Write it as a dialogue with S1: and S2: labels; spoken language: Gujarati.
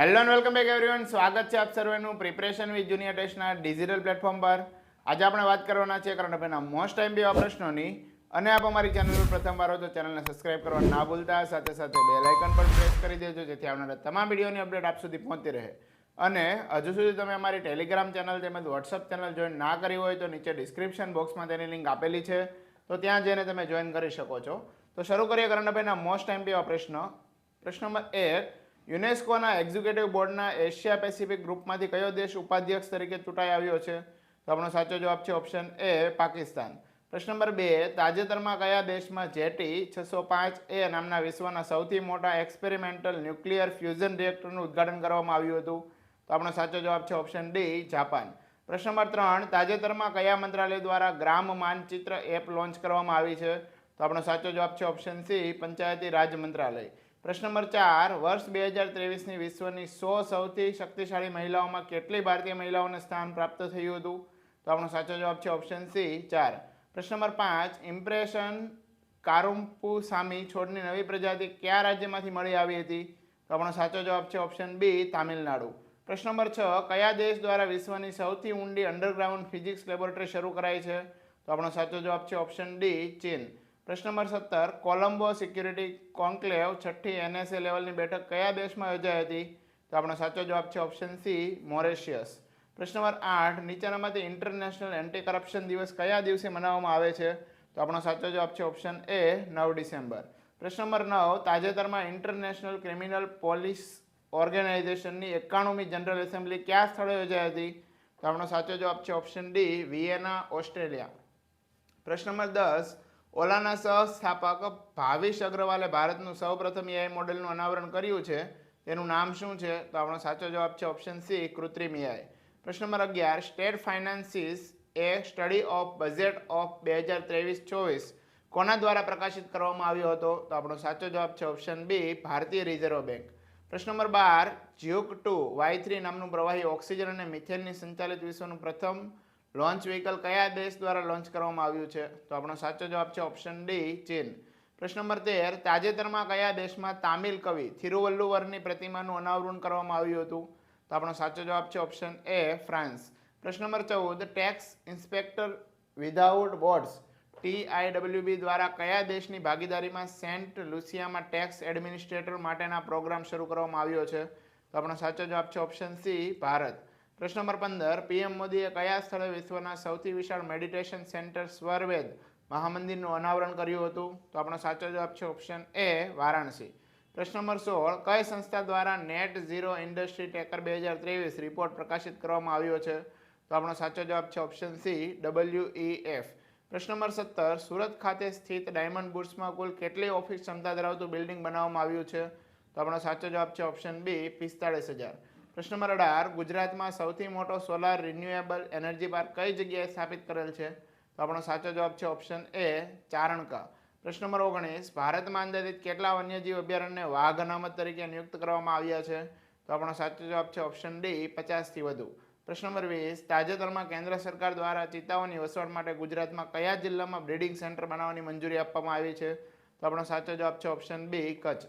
S1: Hello and welcome back everyone સ્વાગત છે આપ સર્વેનું પ્રિપરેશન વિથ જુનિયર ટેસ્ટના ડિજિટલ પ્લેટફોર્મ પર. આજે આપણે વાત કરવાના છે કરંટ અફેરના મોસ્ટ ટાઈમ એવા પ્રશ્નોની. અને આપ અમારી ચેનલ પર પ્રથમવાર હો તો ચેનલને સબસ્ક્રાઇબ કરવા ના ભૂલતા. સાથે સાથે બેલ આઇકન પણ પ્રેસ કરી દેજો, જેથી આવનારા તમામ વિડીયોની અપડેટ આપ સુધી પહોંચતી રહે. અને હજુ સુધી તમે અમારી ટેલિગ્રામ ચેનલ તેમજ વોટ્સઅપ ચેનલ જોઈન ના કરી હોય તો નીચે ડિસ્ક્રિપ્શન બોક્સમાં તેની લિંક આપેલી છે. તો ત્યાં જઈને તમે જોઈન કરી શકો છો. તો શરૂ કરીએ અફેરના મોસ્ટ ટાઈમ એવા પ્રશ્ન. પ્રશ્ન નંબર એક યુનેસ્કોના એક્ઝિક્યુટિવ બોર્ડના એશિયા પેસિફિક ગ્રુપમાંથી કયો દેશ ઉપાધ્યક્ષ તરીકે ચૂંટાઈ આવ્યો છે? તો આપણો સાચો જવાબ છે ઓપ્શન એ પાકિસ્તાન. પ્રશ્ન નંબર બે, તાજેતરમાં કયા દેશમાં જેટી છસો પાંચ એ નામના વિશ્વના સૌથી મોટા એક્સપેરિમેન્ટલ ન્યુક્લિયર ફ્યુઝન રિએક્ટરનું ઉદ્ઘાટન કરવામાં આવ્યું હતું? તો આપણો સાચો જવાબ છે ઓપ્શન ડી, જાપાન. પ્રશ્ન નંબર ત્રણ, તાજેતરમાં કયા મંત્રાલય દ્વારા ગ્રામ માનચિત્ર એપ લોન્ચ કરવામાં આવી છે? તો આપણો સાચો જવાબ છે ઓપ્શન સી, પંચાયતી રાજ મંત્રાલય. પ્રશ્ન નંબર ચાર, વર્ષ બે હજાર ત્રેવીસની વિશ્વની સો સૌથી શક્તિશાળી મહિલાઓમાં કેટલી ભારતીય મહિલાઓને સ્થાન પ્રાપ્ત થયું હતું? તો આપણો સાચો જવાબ છે ઓપ્શન સી ચાર. પ્રશ્ન નંબર પાંચ ઇમ્પ્રેશન કારુમ્પુસામી છોડની નવી પ્રજાતિ કયા રાજ્યમાંથી મળી આવી હતી? તો આપણો સાચો જવાબ છે ઓપ્શન બી તામિલનાડુ. પ્રશ્ન નંબર છ, કયા દેશ દ્વારા વિશ્વની સૌથી ઊંડી અંડરગ્રાઉન્ડ ફિઝિક્સ લેબોરેટરી શરૂ કરાઈ છે? તો આપણો સાચો જવાબ છે ઓપ્શન ડી ચીન. પ્રશ્ન નંબર સત્તર, કોલંબો સિક્યુરિટી કોન્ક્લેવ છઠ્ઠી એનએસએ લેવલની બેઠક કયા દેશમાં યોજાઈ હતી? તો આપણો સાચો જવાબ છે ઓપ્શન સી, મોરેશિયસ. પ્રશ્ન નંબર આઠ નીચેનામાંથી ઇન્ટરનેશનલ એન્ટી કરપ્શન દિવસ કયા દિવસે મનાવવામાં આવે છે? તો આપણો સાચો જવાબ છે ઓપ્શન એ, નવ ડિસેમ્બર. પ્રશ્ન નંબર નવ, તાજેતરમાં ઇન્ટરનેશનલ ક્રિમિનલ પોલીસ ઓર્ગેનાઇઝેશનની એકાણુમી જનરલ એસેમ્બલી કયા સ્થળે યોજાઈ હતી? તો આપણો સાચો જવાબ છે ઓપ્શન ડી, વિયેના, ઓસ્ટ્રેલિયા. પ્રશ્ન નંબર દસ ઓલાના સહસ્થાપક ભાવિશ અગ્રવાલે ભારતનું સૌપ્રથમ એઆઈ મોડેલનું અનાવરણ કર્યું છે. તેનું નામ શું છે? તો આપણો સાચો જવાબ છે ઓપ્શન સી કૃત્રિમ એઆઈ પ્રશ્ન નંબર અગિયાર state finances a study of budget of બે હજાર ત્રેવીસ ચોવીસ કોના દ્વારા પ્રકાશિત કરવામાં આવ્યો હતો? તો આપણો સાચો જવાબ છે ઓપ્શન બી ભારતીય રિઝર્વ બેંક. પ્રશ્ન નંબર બાર, જ્યુક ટુ વાય થ્રી નામનું પ્રવાહી ઓક્સિજન અને મિથેનની સંચાલિત વિશ્વનું પ્રથમ લોન્ચ વ્હીકલ કયા દેશ દ્વારા લોન્ચ કરવામાં આવ્યું છે? તો આપણો સાચો જવાબ છે ઓપ્શન ડી ચીન. પ્રશ્ન નંબર તેર, તાજેતરમાં કયા દેશમાં તામિલ કવિ થિરુવલ્લુવરની પ્રતિમાનું અનાવરણ કરવામાં આવ્યું હતું? તો આપણો સાચો જવાબ છે ઓપ્શન એ ફ્રાન્સ. પ્રશ્ન નંબર ચૌદ tax inspector without borders TIWB દ્વારા કયા દેશની ભાગીદારીમાં સેન્ટ લુસિયામાં ટેક્સ એડમિનિસ્ટ્રેટર માટેના પ્રોગ્રામ શરૂ કરવામાં આવ્યો છે? તો આપણો સાચો જવાબ છે ઓપ્શન સી ભારત. પ્રશ્ન નંબર પંદર, પીએમ મોદીએ કયા સ્થળે વિશ્વના સૌથી વિશાળ મેડિટેશન સેન્ટર સ્વરવેદ મહામંદિરનું અનાવરણ કર્યું હતું? તો આપણો સાચો જવાબ છે ઓપ્શન એ વારાણસી. પ્રશ્ન નંબર સોળ, કઈ સંસ્થા દ્વારા નેટ ઝીરો ઇન્ડસ્ટ્રી ટેકર બે હજાર ત્રેવીસ રિપોર્ટ પ્રકાશિત કરવામાં આવ્યો છે? તો આપણો સાચો જવાબ છે option C, W E F. પ્રશ્ન નંબર સત્તર, સુરત ખાતે સ્થિત ડાયમંડ બુટ્સમાં કુલ કેટલી ઓફિસ ક્ષમતા ધરાવતું બિલ્ડિંગ બનાવવામાં આવ્યું છે? તો આપણો સાચો જવાબ છે ઓપ્શન બી, પિસ્તાળીસ હજાર. પ્રશ્ન નંબર અઢાર ગુજરાતમાં સૌથી મોટો સોલાર રિન્યુએબલ એનર્જી પાર્ક કઈ જગ્યાએ સ્થાપિત કરેલ છે? તો આપણો સાચો જવાબ છે ઓપ્શન એ ચારણકા. પ્રશ્ન નંબર ઓગણીસ, ભારતમાં અંદાજિત કેટલા વન્યજીવ અભયારણ્યને વાઘ અનામત તરીકે નિયુક્ત કરવામાં આવ્યા છે? તો આપણો સાચો જવાબ છે ઓપ્શન ડી પચાસથી વધુ. પ્રશ્ન નંબર વીસ, તાજેતરમાં કેન્દ્ર સરકાર દ્વારા ચિત્તાઓની વસવાટ માટે ગુજરાતમાં કયા જિલ્લામાં બ્રીડિંગ સેન્ટર બનાવવાની મંજૂરી આપવામાં આવી છે? તો આપણો સાચો જવાબ છે ઓપ્શન બી કચ્છ.